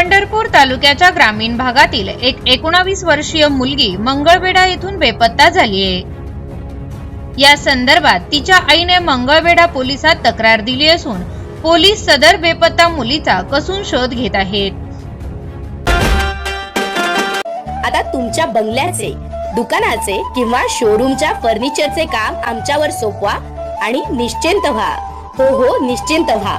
पंढरपूर तालुक्याच्या ग्रामीण भागातील एक एकोणावीस वर्षीय मुलगी मंगळवेढा येथून बेपत्ता झाली आहे या संदर्भात तिच्या आईने मंगळवेढा पोलिसात तक्रार दिली असून पोलीस सदर बेपत्ता मुलीचा कसून शोध घेत आहेत. आता तुमच्या बंगल्याचे दुकानाचे किंवा शोरूमच्या फर्निचरचे काम आमच्यावर सोपवा आणि निश्चिंत व्हा. हो हो निश्चिंत व्हा.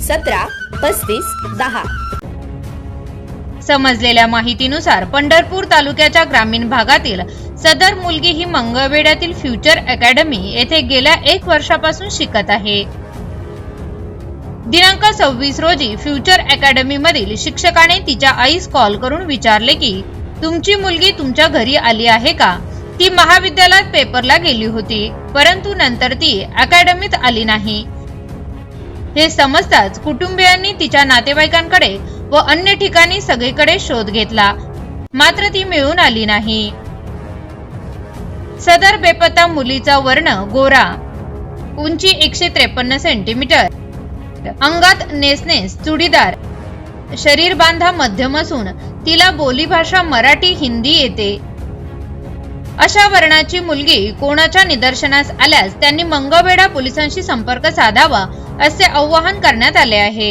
सतरा पस्तीस दहा. समजलेल्या माहितीनुसार पंढरपूर तालुक्याच्या ग्रामीण भागातील सदर मुलगी ही मंगळवेढ्यातील फ्युचर अकॅडमी येथे गेल्या एक वर्षापासून शिकत आहे. दिनांक सव्वीस रोजी फ्युचर अकॅडमी मधील शिक्षकाने तिच्या आईस कॉल करून विचारले की तुमची मुलगी तुमच्या घरी आली आहे का? ती महाविद्यालयात पेपरला गेली होती परंतु नंतर ती अकॅडमीत आली नाही. हे समजताच कुटुंबियांनी तिच्या नातेवाईकांकडे व अन्य ठिकाणी सगळीकडे शोध घेतला. मात्र ती मिळून आली नाही. सदर बेपत्ता मुलीचा वर्ण गोरा. उंची एकशे त्रेपन्न सेंटीमीटर. अंगात नेसनेस चुडीदार. शरीर बांधा मध्यम असून तिला बोलीभाषा मराठी हिंदी येते. अशा वर्णाची मुलगी कोणाच्या निदर्शनास आल्यास त्यांनी मंगळवेढा पोलिसांशी संपर्क साधावा असे आवाहन करण्यात आले आहे.